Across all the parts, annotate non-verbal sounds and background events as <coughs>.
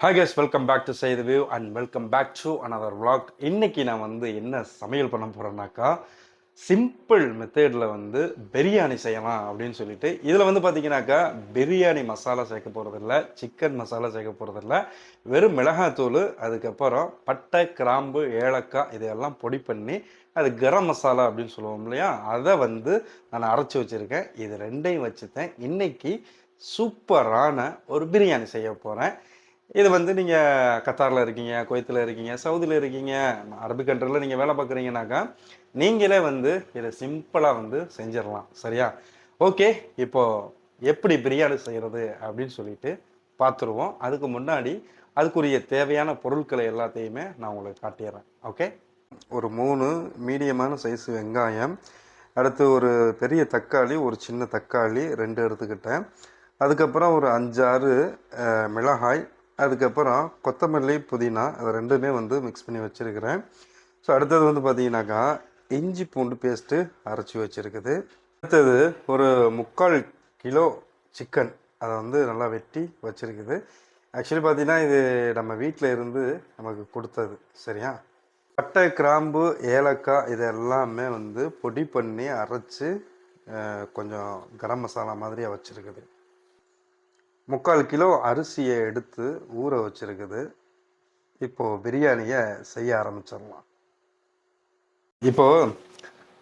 Hi guys welcome back to சைது view and welcome back to another vlog இன்றைக்கி நான் வந்து என்ன சமையல் பண்ண போகிறேன்னாக்கா சிம்பிள் மெத்தேடில் வந்து பிரியாணி செய்யலாம் அப்படின்னு சொல்லிட்டு இதில் வந்து பார்த்தீங்கன்னாக்கா பிரியாணி மசாலா சேர்க்க போகிறதில்ல சிக்கன் மசாலா சேர்க்க போகிறதில்ல வெறும் மிளகாத்தூள் அதுக்கப்புறம் பட்டை கிராம்பு ஏலக்காய் இதையெல்லாம் பொடி பண்ணி அது கரம் மசாலா அப்படின்னு சொல்லுவோம் இல்லையா அதை வந்து நான் அரைச்சி வச்சுருக்கேன். இது ரெண்டையும் வச்சுட்டேன் இன்றைக்கி சூப்பரான ஒரு பிரியாணி செய்ய போகிறேன் இது வந்து நீங்கள் கத்தாரில் இருக்கீங்க குவைத்தில் இருக்கீங்க சவுதியில் இருக்கீங்க அரபிக் கண்ட்ரியில் நீங்கள் வேலை பார்க்குறீங்கனாக்கா நீங்களே வந்து இதை சிம்பிளாக வந்து செஞ்சிடலாம். சரியா? ஓகே இப்போது எப்படி பிரியாணி செய்கிறது அப்படின்னு சொல்லிட்டு பார்த்துருவோம். அதுக்கு முன்னாடி அதுக்குரிய தேவையான பொருட்களை எல்லாத்தையுமே நான் உங்களுக்கு காட்டிடுறேன். ஓகே? ஒரு மூணு மீடியமான சைஸ் வெங்காயம் அடுத்து ஒரு பெரிய தக்காளி ஒரு சின்ன தக்காளி ரெண்டு எடுத்துக்கிட்டேன். அதுக்கப்புறம் ஒரு அஞ்சாறு மிளகாய் அதுக்கப்புறம் கொத்தமல்லி புதினா அதை ரெண்டுமே வந்து மிக்ஸ் பண்ணி வச்சுருக்கிறேன். ஸோ அடுத்தது வந்து பார்த்தீங்கன்னாக்கா இஞ்சி பூண்டு பேஸ்ட்டு அரைச்சி வச்சுருக்குது. அடுத்தது ஒரு முக்கால் கிலோ சிக்கன் அதை வந்து நல்லா வெட்டி வச்சுருக்குது. ஆக்சுவலி பார்த்தீங்கன்னா இது நம்ம வீட்டில் இருந்து நமக்கு கொடுத்தது. சரியா? பட்டை கிராம்பு ஏலக்காய் இது எல்லாமே வந்து பொடி பண்ணி அரைச்சி கொஞ்சம் கரம் மசாலா மாதிரியாக வச்சுருக்குது. முக்கால் கிலோ அரிசியை எடுத்து ஊற வச்சிருக்குது. இப்போது பிரியாணியை செய்ய ஆரம்பிச்சிடலாம். இப்போது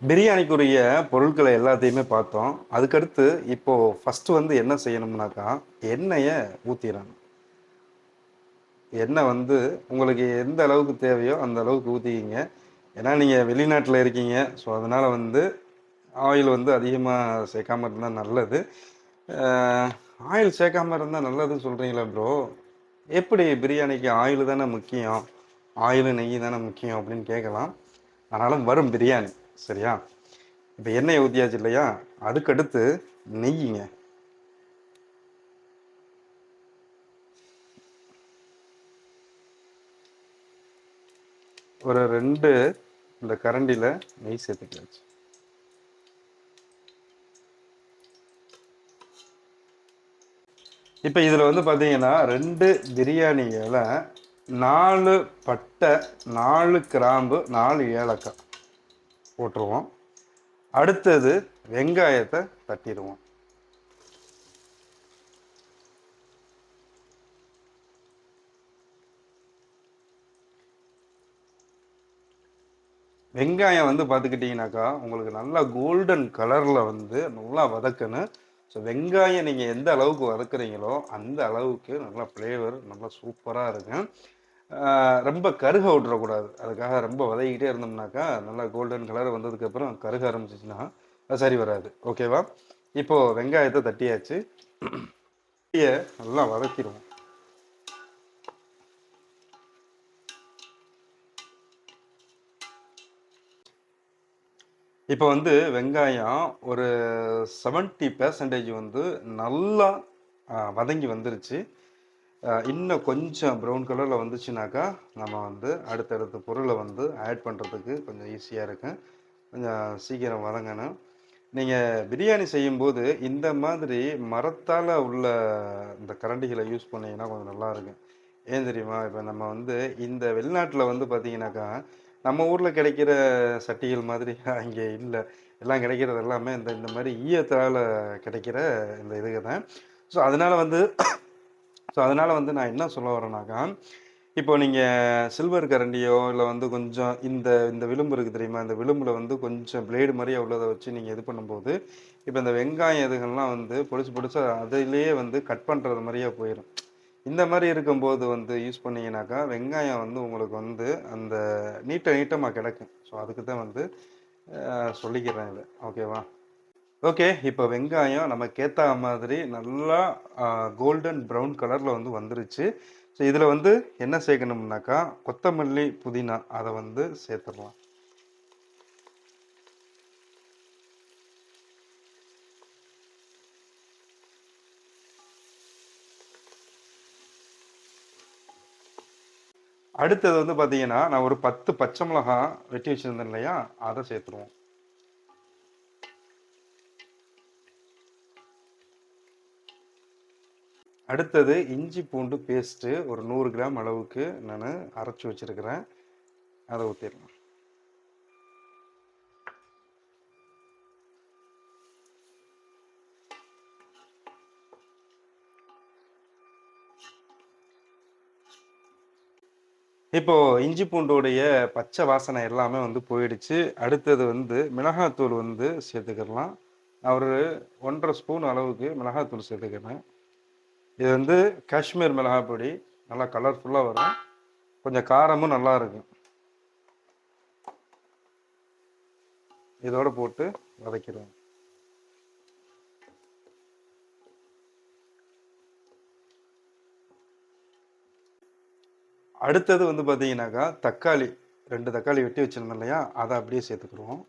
பிரியாணிக்குரிய பொருட்களை எல்லாத்தையுமே பார்த்தோம். அதுக்கடுத்து இப்போது ஃபஸ்ட்டு வந்து என்ன செய்யணும்னாக்கா எண்ணெயை ஊற்றிடணும் எண்ணெய் வந்து உங்களுக்கு எந்த அளவுக்கு தேவையோ அந்த அளவுக்கு ஊற்றிக்கிங்க ஏன்னா நீங்கள் வெளிநாட்டில் இருக்கீங்க ஸோ அதனால் வந்து ஆயில் வந்து அதிகமாக சேர்க்காம இருந்தால் நல்லது. ஆயில் சேர்க்காம இருந்தால் நல்லதுன்னு சொல்கிறீங்களா ப்ரோ எப்படி பிரியாணிக்கு ஆயில் தானே முக்கியம்? ஆயில் நெய் தானே முக்கியம் அப்படின்னு கேட்கலாம். ஆனாலும் வரும் பிரியாணி சரியா? இப்போ எண்ணெய் ஊற்றியாச்சு இல்லையா? அதுக்கடுத்து நெய்யுங்க ஒரு ரெண்டு இந்த கரண்டியில் நெய் சேர்த்துக்காச்சு இப்போ இதில் வந்து பார்த்தீங்கன்னா ரெண்டு பிரியாணி இலை நாலு பட்டை நாலு கிராம்பு நாலு ஏலக்காய் போட்டுருவோம். அடுத்தது வெங்காயத்தை தட்டிடுவோம். வெங்காயம் வந்து பார்த்துக்கிட்டிங்கனாக்கா உங்களுக்கு நல்லா கோல்டன் கலரில் வந்து நல்லா வதக்கணும். ஸோ வெங்காயம் நீங்கள் எந்த அளவுக்கு வறுக்குறீங்களோ அந்த அளவுக்கு நல்லா ஃப்ளேவர் நல்லா சூப்பராக இருக்கும். ரொம்ப கருக விட்டுறக்கூடாது. அதுக்காக ரொம்ப வதக்கிட்டே இருந்தோம்னாக்கா நல்லா கோல்டன் கலர் வந்ததுக்கப்புறம் கருக ஆரம்பிச்சிச்சுன்னா அது சரி வராது. ஓகேவா இப்போது வெங்காயத்தை தட்டியாச்சு. நல்லா வதக்கிடுவோம். இப்போ வந்து வெங்காயம் ஒரு செவன்ட்டி பெர்சன்டேஜ் வந்து நல்லா வதங்கி வந்துருச்சு. இன்னும் கொஞ்சம் ப்ரௌன் கலரில் வந்துச்சுனாக்கா நம்ம வந்து அடுத்தடுத்த பொருளை வந்து ஆட் பண்ணுறதுக்கு கொஞ்சம் ஈஸியாக இருக்கும். கொஞ்சம் சீக்கிரம் வதங்கணும். நீங்கள் பிரியாணி செய்யும்போது இந்த மாதிரி மரத்தால் உள்ள இந்த கரண்டிகளை யூஸ் பண்ணிங்கன்னா கொஞ்சம் நல்லா இருக்கும். ஏன் தெரியுமா? இப்போ நம்ம வந்து இந்த வெளிநாட்டில் வந்து பார்த்தீங்கன்னாக்கா நம்ம ஊரில் கிடைக்கிற சட்டிகள் மாதிரி <laughs> அங்கே இல்லை. எல்லாம் கிடைக்கிறது எல்லாமே இந்த இந்த மாதிரி ஈயத்தால் கிடைக்கிற இந்த இதுக்கு தான். ஸோ அதனால் வந்து <coughs> ஸோ அதனால் வந்து நான் என்ன சொல்ல வரேன்னாக்கா இப்போ நீங்கள் சில்வர் கரண்டியோ இல்லை வந்து கொஞ்சம் இந்த இந்த விளிம்பு இருக்குது தெரியுமா? இந்த விளிம்பில் வந்து கொஞ்சம் பிளேடு மாதிரியே உள்ளதை வச்சு நீங்கள் இது பண்ணும்போது இப்போ இந்த வெங்காயம் இதுகள்லாம் வந்து பொடிச்சு பொடிச்சு அதிலேயே வந்து கட் பண்ணுறது மாதிரியே போயிடும் இந்த மாதிரி இருக்கும்போது வந்து யூஸ் பண்ணிங்கனாக்கா வெங்காயம் வந்து உங்களுக்கு வந்து அந்த நீட்ட நீட்டமாக கிடைக்கும். ஸோ அதுக்கு தான் வந்து சொல்லிக்கிறேன் இது. ஓகேவா ஓகே இப்போ வெங்காயம் நமக்கு ஏற்ற மாதிரி நல்லா கோல்டன் ப்ரௌன் கலரில் வந்து வந்துருச்சு. ஸோ இதில் வந்து என்ன சேர்க்கணும்னாக்கா கொத்தமல்லி புதினா அதை வந்து சேர்த்துடலாம். அடுத்தது வந்து பார்த்தீங்கன்னா நான் ஒரு பத்து பச்சை மிளகாய் வெட்டி வச்சுருந்தேன் இல்லையா? அதை சேர்த்துருவோம். அடுத்தது இஞ்சி பூண்டு பேஸ்ட்டு ஒரு நூறு கிராம் அளவுக்கு நான் அரைச்சி வச்சுருக்கிறேன். அதை ஊற்றிடலாம் இப்போ இஞ்சி பூண்டோடைய பச்சை வாசனை எல்லாமே வந்து போயிடுச்சு. அடுத்தது வந்து மிளகாத்தூள் வந்து சேர்த்துக்கிடலாம் ஒரு ஒன்றரை ஸ்பூன் அளவுக்கு மிளகாத்தூள் சேர்த்துக்கிறேன். இது வந்து காஷ்மீர் மிளகாய் பொடி. நல்லா கலர்ஃபுல்லாக வரும். கொஞ்சம் காரமும் நல்லா இருக்கும். இதோட போட்டு வதக்கிடுவோம். அடுத்தது வந்து பார்த்தீங்கன்னாக்கா தக்காளி ரெண்டு தக்காளி வெட்டி வச்சிருந்தோம் இல்லையா? அதை அப்படியே சேர்த்துக்குருவோம்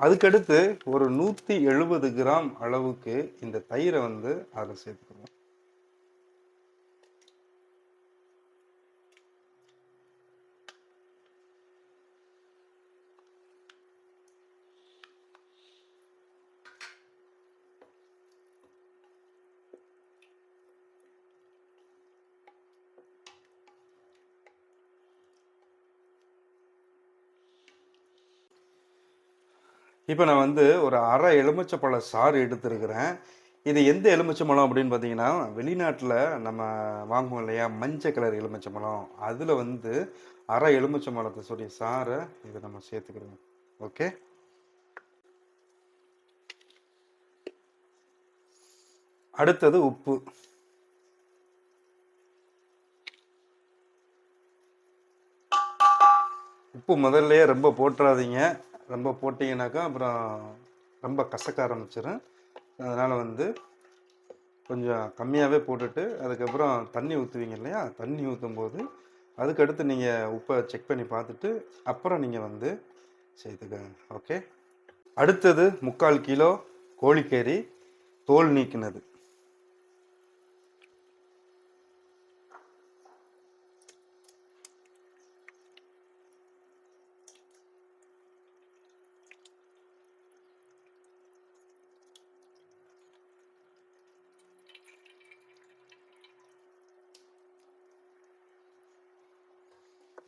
அதுக்கடுத்து ஒரு நூற்றி எழுபது கிராம் அளவுக்கு இந்த தயிரை வந்து அதில் சேர்த்துக்குவோம் இப்போ நான் வந்து ஒரு அரை எலுமிச்சப்பழ சாறு எடுத்துருக்கிறேன். இது எந்த எலுமிச்சம்பழம் அப்படின்னு பார்த்தீங்கன்னா வெளிநாட்டில் நம்ம வாங்குவோம் இல்லையா? மஞ்சள் கலர் எலுமிச்சம்பழம். அதில் வந்து அரை எலுமிச்சம்பழத்தை சொல்லி சாறை இதை நம்ம சேர்த்துக்கிறோம். ஓகே? அடுத்தது உப்பு. உப்பு முதல்லையே ரொம்ப போட்டுறாதீங்க ரொம்ப போட்டிங்கனாக்கா அப்புறம் ரொம்ப கசக்க ஆரம்பிச்சிடும் அதனால் வந்து கொஞ்சம் கம்மியாகவே போட்டுட்டு அதுக்கப்புறம் தண்ணி ஊற்றுவீங்க இல்லையா? தண்ணி ஊற்றும் போது அதுக்கடுத்து நீங்கள் உப்பை செக் பண்ணி பார்த்துட்டு அப்புறம் நீங்கள் வந்து சேர்த்துக்கங்க ஓகே? அடுத்தது முக்கால் கிலோ கோழிக்கறி தோல் நீக்கினது.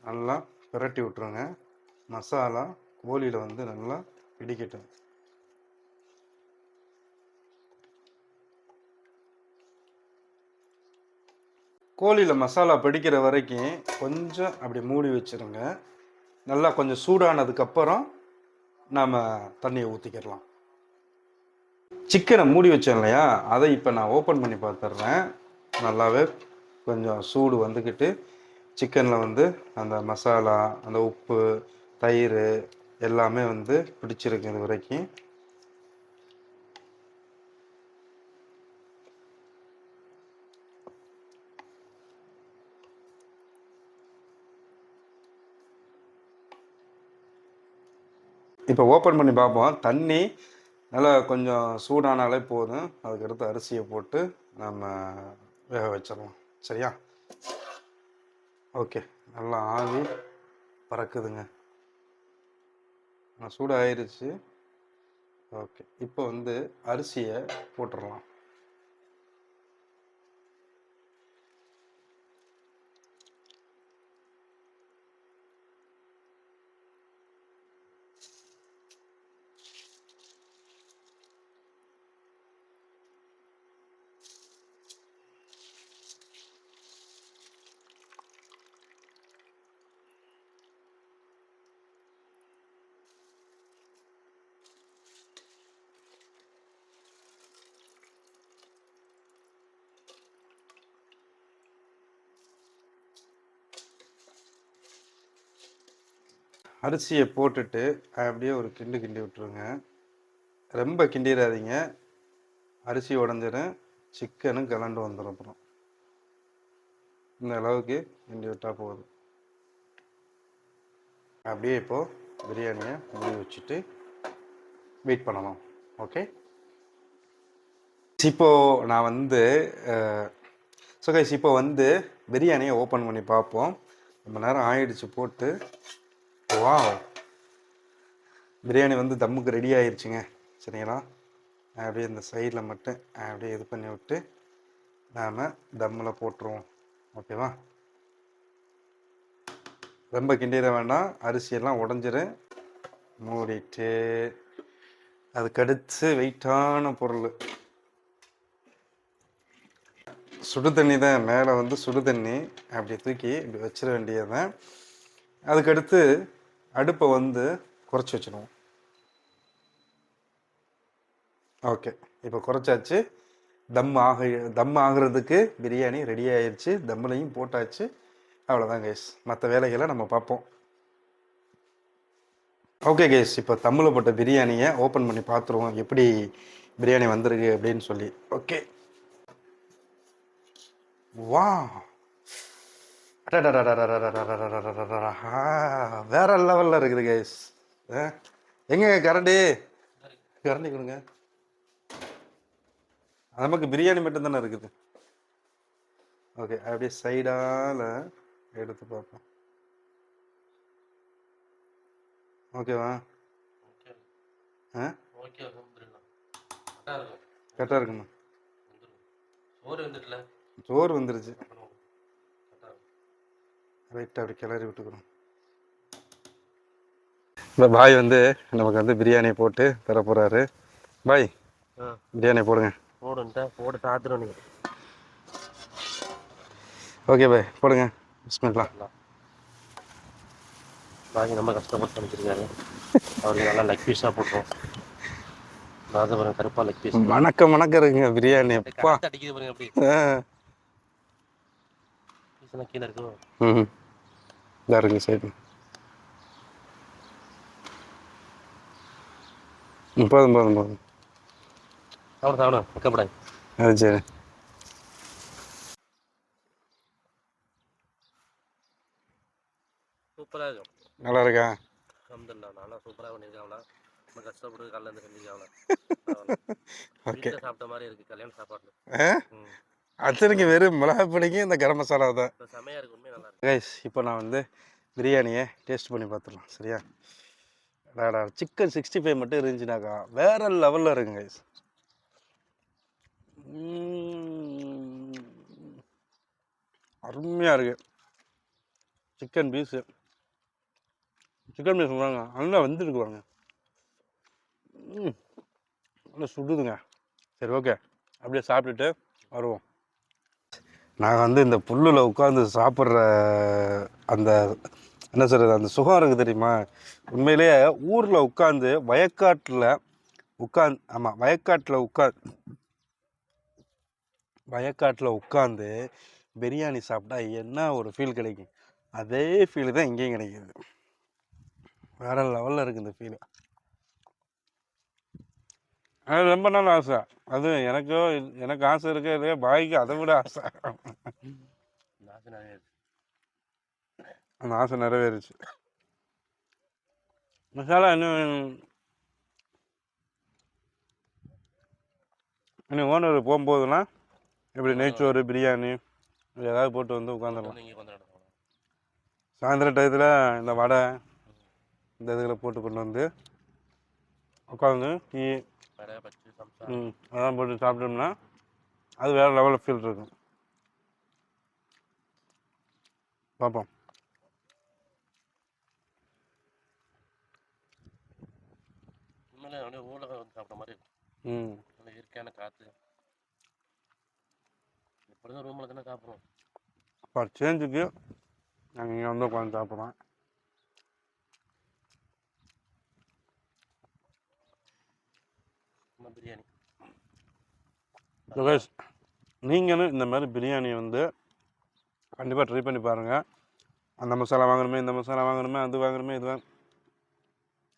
நல்லா பிரட்டி விட்ருங்க மசாலா கோழியில் வந்து நல்லா இடிக்கட்டும். கோழியில் மசாலா பிடிக்கிற வரைக்கும் கொஞ்சம் அப்படி மூடி வச்சுருங்க. நல்லா கொஞ்சம் சூடானதுக்கப்புறம் நாம் தண்ணியை ஊற்றிக்கிடலாம் சிக்கனை மூடி வச்சேன் இல்லையா? அதை இப்போ நான் ஓப்பன் பண்ணி பார்த்துட்றேன். நல்லாவே கொஞ்சம் சூடு வந்துக்கிட்டு சிக்கனில் வந்து அந்த மசாலா அந்த உப்பு தயிர் எல்லாமே வந்து பிடிச்சிருக்கு இது வரைக்கும். இப்போ ஓப்பன் பண்ணி பார்ப்போம். தண்ணி நல்லா கொஞ்சம் சூடானாலே போதும். அதுக்கடுத்து அரிசியை போட்டு நம்ம வேக வச்சிடலாம். சரியா? ஓகே. நல்லா ஆவி பறக்குதுங்க. சூடாகிருச்சு ஓகே. இப்போ வந்து அரிசியை போட்டுடலாம். அரிசியை போட்டுட்டு அப்படியே ஒரு கிண்டு கிண்டி விட்டுருங்க. ரொம்ப கிண்டிடாதீங்க அரிசி உடஞ்சிடும் சிக்கனும் கலண்டு வந்துடும் அப்புறம். இந்த அளவுக்கு கிண்டி விட்டால் போதும். அப்படியே இப்போது பிரியாணியை மூடி வச்சுட்டு வெயிட் பண்ணலாம் ஓகே இப்போது நான் வந்து ஸோ கைஸ் இப்போ வந்து பிரியாணியை ஓப்பன் பண்ணி பார்ப்போம். ரொம்ப நேரம் ஆயிடுச்சு போட்டு. வா பிரியாணி வந்து தம்முக்கு ரெடி ஆயிடுச்சுங்க சரிங்களா? அப்படியே இந்த சைடில் மட்டும் அப்படியே இது பண்ணி விட்டு நாம் தம்மில் போட்டுருவோம். ஓகேவா ரொம்ப கிண்டிட வேண்டாம். அரிசியெல்லாம் உடஞ்சிரு மூடிட்டு அதுக்கடுத்து வெயிட்டான பொருள். சுடு தண்ணி தான். மேலே வந்து சுடு தண்ணி. அப்படி தூக்கி இப்படி வச்சிட வேண்டியது தான் அதுக்கடுத்து அடுப்பை வந்து குறைச்சி வச்சுருவோம் ஓகே. இப்போ குறைச்சாச்சு. தம் ஆக தம் ஆகிறதுக்கு பிரியாணி ரெடி ஆயிடுச்சு தம்முலையும் போட்டாச்சு. அவ்வளோதான் கைஸ் மற்ற வேலைகளை நம்ம பார்ப்போம். ஓகே கைஸ் இப்போ தம்மில் போட்ட பிரியாணியை ஓப்பன் பண்ணி பார்த்துருவோம். எப்படி பிரியாணி வந்திருக்கு அப்படின்னு சொல்லி. ஓகே வா வேற லெவலில் இருக்குது கைஸ் எங்க கரண்டி கரண்டி கொடுங்க நமக்கு பிரியாணி மட்டும் தானே இருக்குது ஓகே அப்படியே சைடால எடுத்து பார்ப்போம் ஓகேவா கரெக்டாக இருக்குமா சோறு வந்துருச்சு ரைட்டாக அப்படி கிளறி விட்டுக்கிறோம் இந்த பாய் வந்து நமக்கு வந்து பிரியாணி போட்டு தர போகிறாரு பாய் ஆ. பிரியாணி போடுங்க. போடுன்ட்டா போட்டு சாத்துறோம் நீங்கள் ஓகே பாய் போடுங்க. பிஸ்மில்லா பாக்கி ரொம்ப கஷ்டப்பட்டு சமைச்சிருக்காரு அவருக்கு நல்லா லெக் பீஸாக போட்டுரும் ராஜபுரம் கருப்பா லெக் பீஸ் வணக்கம் வணக்கம் இருக்குங்க பிரியாணி. அப்பா அடிக்குது பாருங்க அப்படி. பீஸ்லாம் கீழே இருக்கும். ம் இதா இருங்க சைடு போதும் போதும் போதும் சாப்பிட சாப்பிட வைக்கப்படாது அது சரி சூப்பராக இருக்கும் நல்லா இருக்கா அஹமதுல்லா நல்லா சூப்பராக பண்ணியிருக்காங்களா ரொம்ப கஷ்டப்பட்டு காலைல இருந்து செஞ்சுருக்காங்களா ஓகே சாப்பிட்ட மாதிரி இருக்குது கல்யாண சாப்பாடு அத்தனைக்கு வெறும் மிளகா பொடிக்கு இந்த கரம் மசாலா தான். கைஸ் இப்போ நான் வந்து பிரியாணியை டேஸ்ட் பண்ணி பார்த்துடலாம் சரியா? டாடா சிக்கன் சிக்ஸ்டி ஃபைவ் மட்டும் இருந்துச்சுனாக்கா வேற லெவலில் இருக்குங்க கைஸ் அருமையாக இருக்கு. சிக்கன் பீஸு சிக்கன் பீஸ் சொல்கிறாங்க நல்லா வந்துருக்கு ம், நல்லா சுடுதுங்க. சரி ஓகே அப்படியே சாப்பிட்டுட்டு வருவோம். நாங்கள் வந்து இந்த புல்லில் உட்காந்து சாப்பிட்ற அந்த என்ன சொல்கிறது அந்த சுகம் இருக்குது தெரியுமா? உண்மையிலேயே ஊரில் உட்காந்து வயக்காட்டில் உட்காந்து ஆமாம் வயக்காட்டில் உட்காந்து வயக்காட்டில் உட்காந்து பிரியாணி சாப்பிட்டா என்ன ஒரு ஃபீல் கிடைக்கும்? அதே ஃபீல் தான் இங்கேயும் கிடைக்கிது. வேற லெவலில் இருக்குது இந்த ஃபீல் அது ரொம்ப நாள் ஆசை. அது எனக்கோ எனக்கு ஆசை இருக்கு இல்லையா? பாய்க்கு அதை விட ஆசை. அந்த ஆசை நிறைவேறுச்சு. மசாலா இன்னும் இன்னும் ஓனர் போகும்போதுனா இப்படி நெய்ச்சோறு பிரியாணி ஏதாவது போட்டு வந்து உட்காந்துடலாம். சாயந்தர டயத்தில் இந்த வடை இந்த இதுகளை போட்டு கொண்டு வந்து உட்காந்து டீ ம் அதெல்லாம் போட்டு சாப்பிட்டோம்னா அது வேறு லெவலில் ஃபீல் இருக்கும். பார்ப்போம் அப்படியே ஊரில் வந்து சாப்பிட்ட மாதிரி ம். நல்ல இயற்கையான காற்று. எப்பொழுதும் ரூமில் தானே சாப்பிட்றோம். ஃபார் சேஞ்சுக்கு நாங்கள் இங்கே வந்து உட்காந்து சாப்பிட்றோம். பிரியாணி. லோகேஷ் நீங்களும் இந்த மாதிரி பிரியாணி வந்து கண்டிப்பாக ட்ரை பண்ணி பாருங்கள் அந்த மசாலா வாங்கணுமே இந்த மசாலா வாங்கணுமே அது வாங்கணுமே இது வாங்க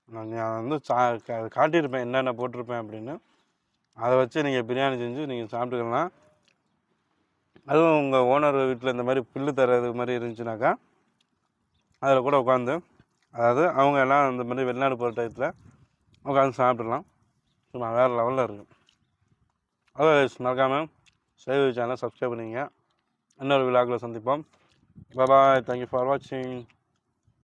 நான் வந்து சா கா- காட்டியிருப்பேன் என்னென்ன போட்டிருப்பேன் அப்படின்னு. அதை வச்சு நீங்கள் பிரியாணி செஞ்சு நீங்கள் சாப்பிட்டுக்கலாம். அதுவும் உங்கள் ஓனர் வீட்டில் இந்த மாதிரி புல்லு தர்றது மாதிரி இருந்துச்சுனாக்கா அதில் கூட உட்காந்து அதாவது அவங்க எல்லாம் இந்த மாதிரி வெளிநாடு போகிற டயத்தில் உட்காந்து சாப்பிடலாம் சும்மா வேறு லெவலில் இருக்கும் அதர்வைஸ் மறக்காமல் சேவை சேனலை சப்ஸ்கிரைப் பண்ணிங்க இன்னொரு விழாக்கில் சந்திப்போம். பாய் தேங்க்யூ ஃபார் வாட்சிங்